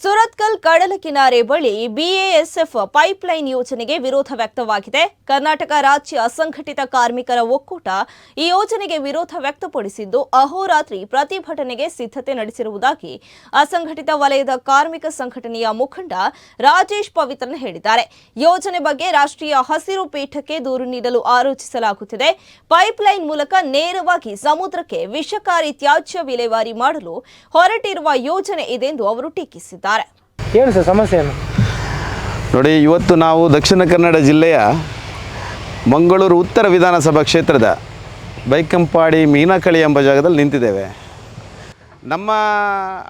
それ ಸುರತ್ಕಲ್ ಕಡಲ ಕಿನಾರೆ ಬಳಿ ಬಿಎಎಸ್ಎಫ್ ಪೈಪ್ಲೈನ್ ಯೋಜನೆಗೆ ವಿರೋಧ ವ್ಯಕ್ತವಾಗಿದೆ. ಕರ್ನಾಟಕ ರಾಜ್ಯ ಅಸಂಘಟಿತ ಕಾರ್ಮಿಕರ ಒಕ್ಕೂಟ ಈ ಯೋಜನೆಗೆ ವಿರೋಧ ವ್ಯಕ್ತಪಡಿಸಿದ್ದು, ಅಹೋರಾತ್ರಿ ಪ್ರತಿಭಟನೆಗೆ ಸಿದ್ಧತೆ ನಡೆಸಿರುವುದಾಗಿ ಅಸಂಘಟಿತ ವಲಯದ ಕಾರ್ಮಿಕ ಸಂಘಟನೆಯ ಮುಖಂಡ ರಾಜೇಶ್ ಪವಿತ್ರನ್ ಹೇಳಿದ್ದಾರೆ. ಯೋಜನೆ ಬಗ್ಗೆ ರಾಷ್ಟ್ರೀಯ ಹಸಿರು ಪೀಠಕ್ಕೆ ದೂರು ನೀಡಲು ಆಲೋಚಿಸಲಾಗುತ್ತಿದೆ. ಪೈಪ್ಲೈನ್ ಮೂಲಕ ನೇರವಾಗಿ ಸಮುದ್ರಕ್ಕೆ ವಿಷಕಾರಿ ತ್ಯಾಜ್ಯ ವಿಲೇವಾರಿ ಮಾಡಲು ಹೊರಟಿರುವ ಯೋಜನೆ ಇದೆಂದು ಅವರು ಟೀಕಿಸಿದ್ದಾರೆ. ಏನು ಸರ್ ಸಮಸ್ಯೆ ಏನು? ನೋಡಿ, ಇವತ್ತು ನಾವು ದಕ್ಷಿಣ ಕನ್ನಡ ಜಿಲ್ಲೆಯ ಮಂಗಳೂರು ಉತ್ತರ ವಿಧಾನಸಭಾ ಕ್ಷೇತ್ರದ ಬೈಕಂಪಾಡಿ ಮೀನಾಕಳಿ ಎಂಬ ಜಾಗದಲ್ಲಿ ನಿಂತಿದ್ದೇವೆ. ನಮ್ಮ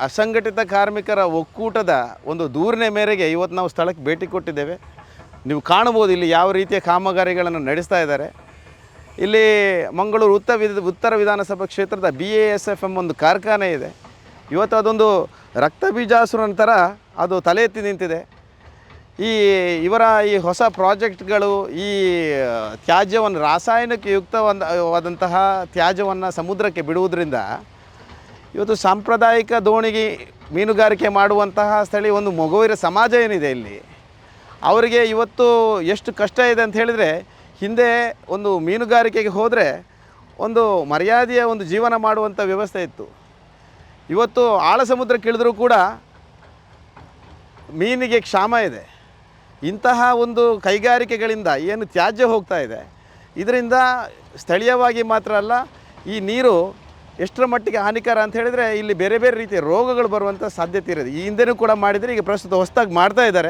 ಅಸಂಘಟಿತ ಕಾರ್ಮಿಕರ ಒಕ್ಕೂಟದ ಒಂದು ದೂರಿನ ಮೇರೆಗೆ ಇವತ್ತು ನಾವು ಸ್ಥಳಕ್ಕೆ ಭೇಟಿ ಕೊಟ್ಟಿದ್ದೇವೆ. ನೀವು ಕಾಣಬಹುದು ಇಲ್ಲಿ ಯಾವ ರೀತಿಯ ಕಾಮಗಾರಿಗಳನ್ನು ನಡೆಸ್ತಾ ಇದ್ದಾರೆ. ಇಲ್ಲಿ ಮಂಗಳೂರು ಉತ್ತರ ವಿಧ, ಉತ್ತರ ವಿಧಾನಸಭಾ ಕ್ಷೇತ್ರದ ಬಿ ಎ ಎಸ್ ಎಫ್ ಎಂಬ ಒಂದು ಕಾರ್ಖಾನೆ ಇದೆ. ಇವತ್ತು ಅದೊಂದು ರಕ್ತ ಬೀಜಾಸುರನ ಥರ ಅದು ತಲೆ ಎತ್ತಿ ನಿಂತಿದೆ. ಈ ಇವರ ಈ ಹೊಸ ಪ್ರಾಜೆಕ್ಟ್ಗಳು, ಈ ತ್ಯಾಜ್ಯವನ್ನು, ರಾಸಾಯನಿಕ ಯುಕ್ತವಾದಂತಹ ತ್ಯಾಜ್ಯವನ್ನು ಸಮುದ್ರಕ್ಕೆ ಬಿಡುವುದರಿಂದ ಇವತ್ತು ಸಾಂಪ್ರದಾಯಿಕ ದೋಣಿಗೆ ಮೀನುಗಾರಿಕೆ ಮಾಡುವಂತಹ ಸ್ಥಳೀಯ ಒಂದು ಮಗುವಿನ ಸಮಾಜ ಏನಿದೆ ಇಲ್ಲಿ. ಅವರಿಗೆ ಇವತ್ತು ಎಷ್ಟು ಕಷ್ಟ ಇದೆ ಅಂತ ಹೇಳಿದರೆ, ಹಿಂದೆ ಒಂದು ಮೀನುಗಾರಿಕೆಗೆ ಹೋದರೆ ಒಂದು ಮರ್ಯಾದೆಯ ಒಂದು ಜೀವನ ಮಾಡುವಂಥ ವ್ಯವಸ್ಥೆ ಇತ್ತು. ಇವತ್ತು ಆಳ ಸಮುದ್ರಕ್ಕಿಳಿದ್ರೂ ಕೂಡ ಮೀನಿಗೆ ಕ್ಷಾಮ ಇದೆ. ಇಂತಹ ಒಂದು ಕೈಗಾರಿಕೆಗಳಿಂದ ಏನು ತ್ಯಾಜ್ಯ ಹೋಗ್ತಾ ಇದೆ. ಇದರಿಂದ ಸ್ಥಳೀಯವಾಗಿ ಮಾತ್ರ ಅಲ್ಲ, ಈ ನೀರು ಎಷ್ಟರ ಮಟ್ಟಿಗೆ ಹಾನಿಕರ ಅಂತ ಹೇಳಿದರೆ ಇಲ್ಲಿ ಬೇರೆ ಬೇರೆ ರೀತಿಯ ರೋಗಗಳು ಬರುವಂಥ ಸಾಧ್ಯತೆ ಇರೋದು. ಈ ಹಿಂದೆನೂ ಕೂಡ ಮಾಡಿದರೆ ಈಗ ಪ್ರಸ್ತುತ ಹೊಸದಾಗಿ ಮಾಡ್ತಾ ಇದ್ದಾರೆ.